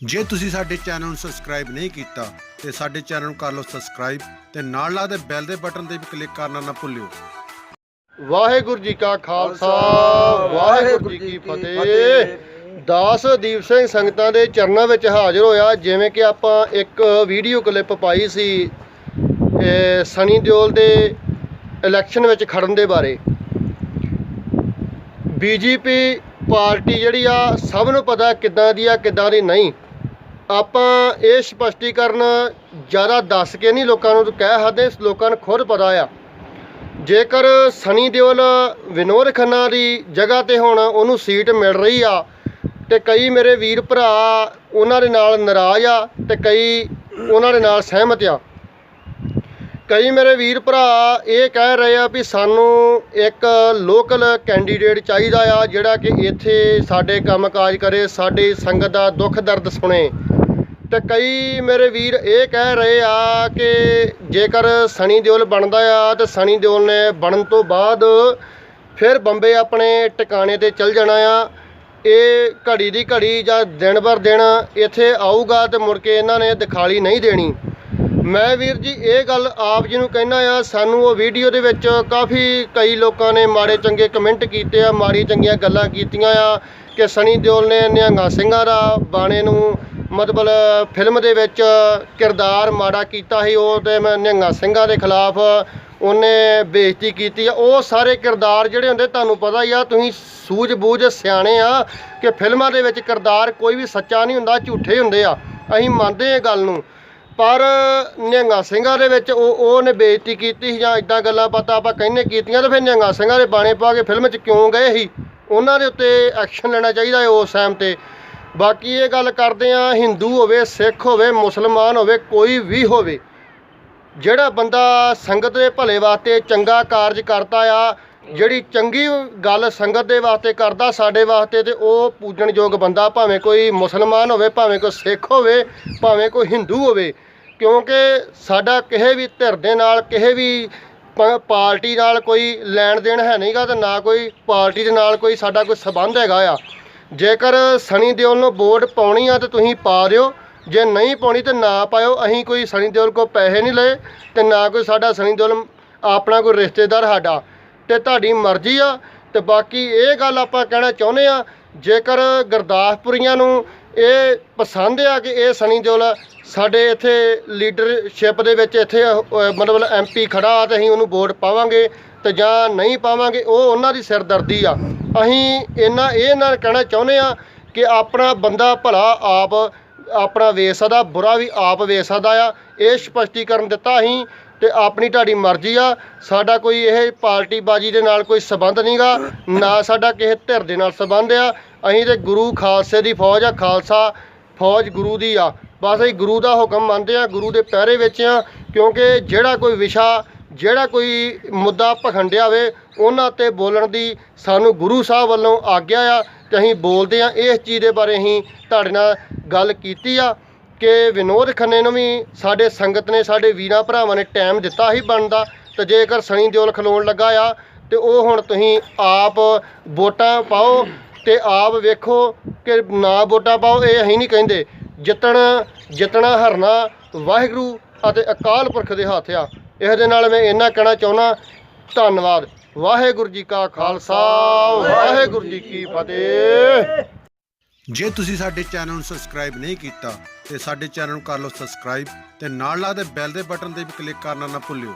ਜੇ ਤੁਸੀਂ ਸਾਡੇ ਚੈਨਲ ਨੂੰ ਸਬਸਕ੍ਰਾਈਬ ਨਹੀਂ ਕੀਤਾ ਤੇ ਸਾਡੇ ਚੈਨਲ ਨੂੰ ਕਰ ਲਓ ਸਬਸਕ੍ਰਾਈਬ ਤੇ ਨਾਲ ਲੱਗਦੇ ਬੈਲ ਦੇ ਬਟਨ ਤੇ ਵੀ ਕਲਿੱਕ ਕਰਨਾ ਨਾ ਭੁੱਲਿਓ। ਵਾਹਿਗੁਰੂ ਜੀ ਕਾ ਖਾਲਸਾ ਵਾਹਿਗੁਰੂ ਜੀ ਕੀ ਫਤਿਹ। ਦਾਸ ਦੀਪ ਸਿੰਘ ਸੰਗਤਾਂ ਦੇ ਚਰਨਾਂ ਵਿੱਚ ਹਾਜ਼ਰ ਹੋਇਆ ਜਿਵੇਂ ਕਿ ਆਪਾਂ ਇੱਕ ਵੀਡੀਓ ਕਲਿੱਪ ਪਾਈ ਸੀ ਇਹ ਸਨੀ ਦਿਓਲ ਦੇ ਇਲੈਕਸ਼ਨ ਵਿੱਚ ਖੜਨ ਦੇ ਬਾਰੇ। ਬੀਜੇਪੀ ਪਾਰਟੀ ਜਿਹੜੀ ਆ, ਸਭ ਨੂੰ ਪਤਾ ਕਿੱਦਾਂ ਦੀ ਆ, ਕਿੱਦਾਂ ਦੀ ਨਹੀਂ। ਆਪਾਂ ਇਹ ਸਪਸ਼ਟੀਕਰਨ ਜ਼ਿਆਦਾ ਦੱਸ ਕੇ ਨਹੀਂ ਲੋਕਾਂ ਨੂੰ ਕਹਿ ਸਕਦੇ, ਲੋਕਾਂ ਨੂੰ ਖੁਦ ਪਤਾ ਆ। ਜੇਕਰ ਸਨੀ ਦਿਓਲ, ਵਿਨੋਦ ਖੰਨਾ ਦੀ ਜਗ੍ਹਾ ਤੇ ਹੁਣ ਉਹਨੂੰ ਸੀਟ ਮਿਲ ਰਹੀ ਆ, ਤੇ ਕਈ ਮੇਰੇ ਵੀਰ ਭਰਾ ਉਹਨਾਂ ਦੇ ਨਾਲ ਨਾਰਾਜ਼ ਆ, ਤੇ ਕਈ ਉਹਨਾਂ ਦੇ ਨਾਲ ਸਹਿਮਤ ਆ। ਕਈ ਮੇਰੇ ਵੀਰ ਭਰਾ ਇਹ ਕਹਿ ਰਹੇ ਆ ਵੀ ਸਾਨੂੰ ਇੱਕ ਲੋਕਲ ਕੈਂਡੀਡੇਟ ਚਾਹੀਦਾ ਆ ਜਿਹੜਾ ਕਿ ਇੱਥੇ ਸਾਡੇ ਕੰਮਕਾਜ ਕਰੇ, ਸਾਡੀ ਸੰਗਤ ਦਾ ਦੁੱਖ ਦਰਦ ਸੁਣੇ। ਤੇ ਕਈ ਮੇਰੇ ਵੀਰ ਇਹ ਕਹਿ ਰਹੇ ਆ ਕਿ ਜੇਕਰ ਸਨੀ ਦਿਓਲ ਬਣਦਾ ਆ ਤੇ ਸਨੀ ਦਿਓਲ ਨੇ ਬਣਨ ਤੋਂ ਬਾਅਦ ਫਿਰ ਬੰਬੇ ਆਪਣੇ ਟਿਕਾਣੇ ਤੇ ਚਲ ਜਾਣਾ ਆ। ਇਹ ਘੜੀ ਦੀ ਘੜੀ ਜਾਂ ਦਿਨ ਬਰ ਦਿਨ ਇੱਥੇ ਆਊਗਾ ਤੇ ਮੁੜ ਕੇ ਇਹਨਾਂ ਨੇ ਦਿਖਾਲੀ ਨਹੀਂ ਦੇਣੀ। ਮੈਂ ਵੀਰ ਜੀ, ਇਹ ਗੱਲ ਆਪ ਜੀ ਨੂੰ ਕਹਿਣਾ ਆ, ਸਾਨੂੰ ਉਹ ਵੀਡੀਓ ਦੇ ਵਿੱਚ ਕਾਫੀ ਕਈ ਲੋਕਾਂ ਨੇ ਮਾੜੇ ਚੰਗੇ ਕਮੈਂਟ ਕੀਤੇ ਆ ਮਾੜੀ ਚੰਗੀਆਂ ਗੱਲਾਂ ਕੀਤੀਆਂ ਆ ਕਿ ਸਨੀ ਦਿਓਲ ਨੇ ਨਿਹੰਗਾ ਸਿੰਘਾਂ ਦਾ ਬਾਣੇ ਨੂੰ ਮਤਲਬ ਫਿਲਮ ਦੇ ਵਿੱਚ ਕਿਰਦਾਰ ਮਾੜਾ ਕੀਤਾ ਸੀ, ਉਹ ਤੇ ਮੈਂ ਨਿਹੰਗਾ ਸਿੰਘਾਂ ਦੇ ਖਿਲਾਫ ਉਹਨੇ ਬੇਇੱਜ਼ਤੀ ਕੀਤੀ ਆ। ਉਹ ਸਾਰੇ ਕਿਰਦਾਰ ਜਿਹੜੇ ਹੁੰਦੇ ਤੁਹਾਨੂੰ ਪਤਾ ਹੀ ਆ, ਤੁਸੀਂ ਸੂਝ-ਬੂਝ ਸਿਆਣੇ ਆ ਕਿ ਫਿਲਮਾਂ ਦੇ ਵਿੱਚ ਕਿਰਦਾਰ ਕੋਈ ਵੀ ਸੱਚਾ ਨਹੀਂ ਹੁੰਦਾ, ਝੂਠੇ ਹੁੰਦੇ ਆ। ਅਸੀਂ ਮੰਨਦੇ ਇਹ ਗੱਲ ਨੂੰ। ਪਰ ਨਿਹੰਗਾ ਸਿੰਘਾਂ ਦੇ ਵਿੱਚ ਉਹ ਉਹਨੇ ਬੇਇੱਜ਼ਤੀ ਕੀਤੀ ਸੀ ਜਾਂ ਇਦਾਂ ਗੱਲਾਂ ਬਾਤਾਂ ਆਪਾਂ ਕਹਿੰਨੇ ਕੀਤੀਆਂ ਤਾਂ ਫਿਰ ਨਿਹੰਗਾ ਸਿੰਘਾਂ ਦੇ ਬਾਣੇ ਪਾ ਕੇ ਫਿਲਮ 'ਚ ਕਿਉਂ ਗਏ ਸੀ? ਉਹਨਾਂ ਦੇ ਉੱਤੇ ਐਕਸ਼ਨ ਲੈਣਾ ਚਾਹੀਦਾ ਹੈ ਉਸ ਟਾਈਮ ਤੇ। ਬਾਕੀ ਇਹ ਗੱਲ ਕਰਦੇ ਆ ਹਿੰਦੂ ਹੋਵੇ, ਸਿੱਖ ਹੋਵੇ, ਮੁਸਲਮਾਨ ਹੋਵੇ, ਕੋਈ ਵੀ ਹੋਵੇ, ਜਿਹੜਾ ਬੰਦਾ ਸੰਗਤ ਦੇ ਭਲੇ ਵਾਸਤੇ ਚੰਗਾ ਕਾਰਜ ਕਰਦਾ ਆ ਜਿਹੜੀ ਚੰਗੀ ਗੱਲ ਸੰਗਤ ਦੇ ਵਾਸਤੇ ਕਰਦਾ, ਸਾਡੇ ਵਾਸਤੇ ਤੇ ਉਹ ਪੂਜਣਯੋਗ ਬੰਦਾ, ਭਾਵੇਂ ਕੋਈ ਮੁਸਲਮਾਨ ਹੋਵੇ, ਭਾਵੇਂ ਕੋਈ ਸਿੱਖ ਹੋਵੇ, ਭਾਵੇਂ ਕੋਈ ਹਿੰਦੂ ਹੋਵੇ, ਕਿਉਂਕਿ ਸਾਡਾ ਕਿਸੇ ਵੀ ਧਿਰ ਦੇ ਨਾਲ, ਕਿਸੇ ਵੀ ਪਾਰਟੀ ਨਾਲ ਕੋਈ ਲੈਣ ਦੇਣ ਹੈ ਨਹੀਂਗਾ ਤੇ ਨਾ ਕੋਈ ਪਾਰਟੀ ਦੇ ਨਾਲ ਕੋਈ ਸਾਡਾ ਕੋਈ ਸਬੰਧ ਹੈਗਾ ਆ। ਜੇਕਰ ਸਨੀ ਦਿਓਲ ਨੂੰ ਵੋਟ ਪਾਉਣੀ ਆ ਤੇ ਤੁਸੀਂ ਪਾ ਦਿਓ, ਜੇ ਨਹੀਂ ਪਾਉਣੀ ਤੇ ਨਾ ਪਾਇਓ, ਅਸੀਂ ਕੋਈ ਸਨੀ ਦਿਓਲ ਕੋ ਪੈਸੇ ਨਹੀਂ ਲਏ ਤੇ ਨਾ ਕੋਈ ਸਾਡਾ ਸਨੀ ਦਿਓਲ ਆਪਣਾ ਕੋਈ ਰਿਸ਼ਤੇਦਾਰ ਸਾਡਾ। ਤੇ ਤੁਹਾਡੀ ਮਰਜ਼ੀ ਆ। ਤੇ ਬਾਕੀ ਇਹ ਗੱਲ ਆਪਾਂ ਕਹਿਣਾ ਚਾਹੁੰਦੇ ਆ ਜੇਕਰ ਗੁਰਦਾਸਪੁਰੀਆਂ ਨੂੰ ਇਹ ਪਸੰਦ ਆ ਕਿ ਇਹ ਸਨੀ ਦਿਓਲ ਸਾਡੇ ਇੱਥੇ ਲੀਡਰਸ਼ਿਪ ਦੇ ਵਿੱਚ ਇੱਥੇ ਅਹ, ਮਤਲਬ ਐਮਪੀ ਖੜਾ ਤੇ ਅਸੀਂ ਉਹਨੂੰ ਵੋਟ ਪਾਵਾਂਗੇ ਤੇ ਜਾਂ ਨਹੀਂ ਪਾਵਾਂਗੇ ਉਹ ਉਹਨਾਂ ਦੀ ਸਿਰਦਰਦੀ ਆ। ਅਸੀਂ ਇਹਨਾਂ ਇਹ ਨਾਲ ਕਹਿਣਾ ਚਾਹੁੰਦੇ ਆ ਕਿ ਆਪਣਾ ਬੰਦਾ ਭਲਾ ਆਪ ਆਪਣਾ ਵੇਚ ਸਕਦਾ ਬੁਰਾ ਵੀ ਆਪ ਵੇਚ ਸਕਦਾ ਆ। ਇਹ ਸਪਸ਼ਟੀਕਰਨ ਦਿੱਤਾ ਅਸੀਂ। ਤੇ ਆਪਣੀ ਤੁਹਾਡੀ ਮਰਜ਼ੀ ਆ। ਸਾਡਾ ਕੋਈ ਇਹ ਪਾਰਟੀ ਬਾਜੀ ਦੇ ਨਾਲ ਕੋਈ ਸਬੰਧ ਨਹੀਂਗਾ, ਨਾ ਸਾਡਾ ਕਿਸੇ ਧਿਰ ਦੇ ਨਾਲ ਸਬੰਧ ਆ। ਅਸੀਂ ਤੇ ਗੁਰੂ ਖਾਲਸੇ ਦੀ ਫੌਜ ਆ, ਖਾਲਸਾ ਫੌਜ ਗੁਰੂ ਦੀ ਆ। ਬਸ ਅਸੀਂ ਗੁਰੂ ਦਾ ਹੁਕਮ ਮੰਨਦੇ ਆ, ਗੁਰੂ ਦੇ ਪਹਿਰੇ ਵਿੱਚ ਆ, ਕਿਉਂਕਿ ਜਿਹੜਾ ਕੋਈ ਵਿਸ਼ਾ, ਜਿਹੜਾ ਕੋਈ ਮੁੱਦਾ ਭਖੰਡਿਆ ਹੋਵੇ ਉਹਨਾਂ ਤੇ ਬੋਲਣ ਦੀ ਸਾਨੂੰ ਗੁਰੂ ਸਾਹਿਬ ਵੱਲੋਂ ਆਗਿਆ ਆ ਤੇ ਅਸੀਂ ਬੋਲਦੇ ਆ। ਇਸ ਚੀਜ਼ ਦੇ ਬਾਰੇ ਅਸੀਂ ਤੁਹਾਡੇ ਨਾਲ ਗੱਲ ਕੀਤੀ ਆ। ਕਿ ਵਿਨੋਦ ਖੰਨੇ ਨੂੰ ਵੀ ਸਾਡੇ ਸੰਗਤ ਨੇ, ਸਾਡੇ ਵੀਰਾਂ ਭਰਾਵਾਂ ਨੇ ਟਾਈਮ ਦਿੱਤਾ ਹੀ ਬਣਦਾ ਤੇ ਜੇਕਰ ਸਣੀ ਦਿਓਲ ਖਲੋਣ ਲੱਗਾ ਆ, ਤੇ ਉਹ ਹੁਣ ਤੁਸੀਂ ਆਪ ਵੋਟਾਂ ਪਾਓ ਤੇ ਆਪ ਵੇਖੋ ਕਿ ਨਾ ਵੋਟਾਂ ਪਾਓ, ਇਹ ਅਸੀਂ ਨਹੀਂ ਕਹਿੰਦੇ। ਜਿੱਤਣ, ਜਿੱਤਣਾ ਹਰਨਾ ਵਾਹਿਗੁਰੂ ਅਤੇ ਅਕਾਲ ਪੁਰਖ ਦੇ ਹੱਥ ਆ। ਇਸ ਦੇ ਨਾਲ ਮੈਂ ਇੰਨਾ ਕਹਿਣਾ ਚਾਹੁੰਦਾ, ਧੰਨਵਾਦ। ਵਾਹਿਗੁਰੂ ਜੀ ਕਾ ਖਾਲਸਾ, ਵਾਹਿਗੁਰੂ ਜੀ ਕੀ ਫਤਿਹ। ਜੇ ਤੁਸੀਂ ਸਾਡੇ ਚੈਨਲ ਨੂੰ ਸਬਸਕ੍ਰਾਈਬ ਨਹੀਂ ਕੀਤਾ ਤੇ ਸਾਡੇ ਚੈਨਲ ਨੂੰ ਕਰ ਲਓ ਸਬਸਕ੍ਰਾਈਬ ਤੇ ਨਾਲ ਲੱਗਦੇ ਬੈਲ ਦੇ ਬਟਨ ਤੇ ਵੀ ਕਲਿੱਕ ਕਰਨਾ ਨਾ ਭੁੱਲਿਓ।